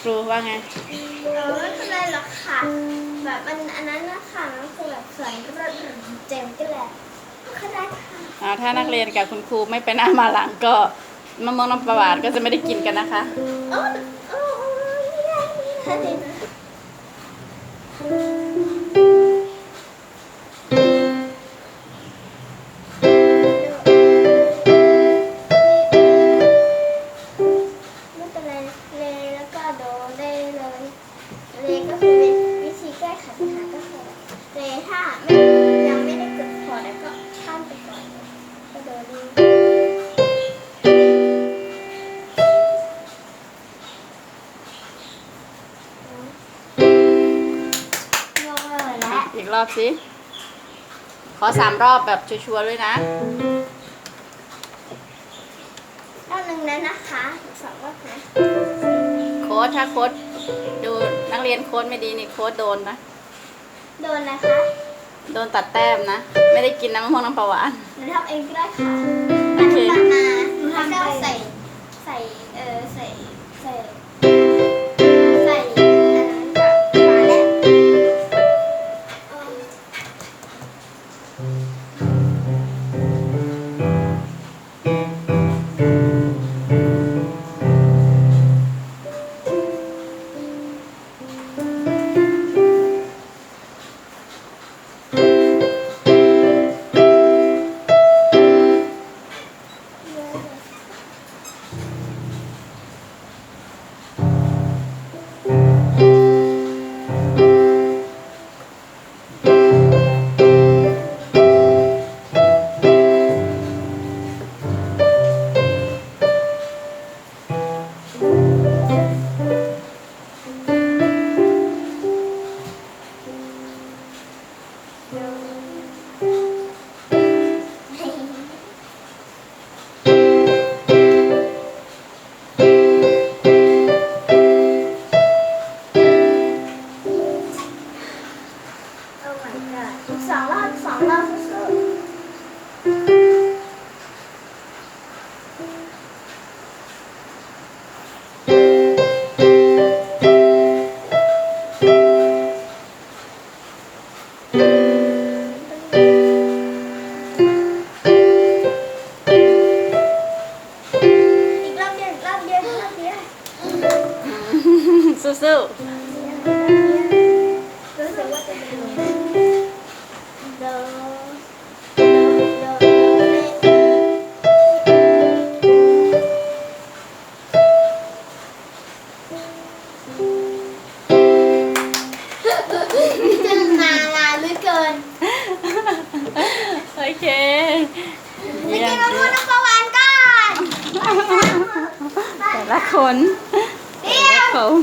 ครูว่าไงเออไม่เป็นไรหรอกค่ะ แบบมันอันนั้นนะคะมันคือแบบสวยก็แบบเจ๋งก็แหละอ่าถ้านักเรียนกับคุณครูไม่ไปหน้ามาหลังก็มะม่วงน้ำประหวานก็จะไม่ได้กินกันนะคะ โอ้โอ้โอ้ไม่ได้ไม่ได้เลยนะ ไม่ยังไม่ได้กดพอแล้วก็ข้ามไปก่อนเลยก็โดนดีงงเลยแล้วอีกรอบสิ ขอสามรอบแบบชัวร์ๆด้วยนะ รอบหนึ่งแล้วนะคะอีกสองรอบนะโค้ดถ้าโค้ดดูนักเรียนโค้ดไม่ดีนี่โค้ดโดนนะ โดนนะคะ โดนตัดแต้มนะ ไม่ได้กินน้ำมะม่วงน้ำปลาหวาน หนูทำเองก็ได้ค่ะโอเค ตัดมาหนูทำก็ใส่ใส่เออใส่ใส่ นๆโอเคไปเยี่ยกินม มะม่วงน้ำปลาหวานก่อน แต่ละคนแต่ละคน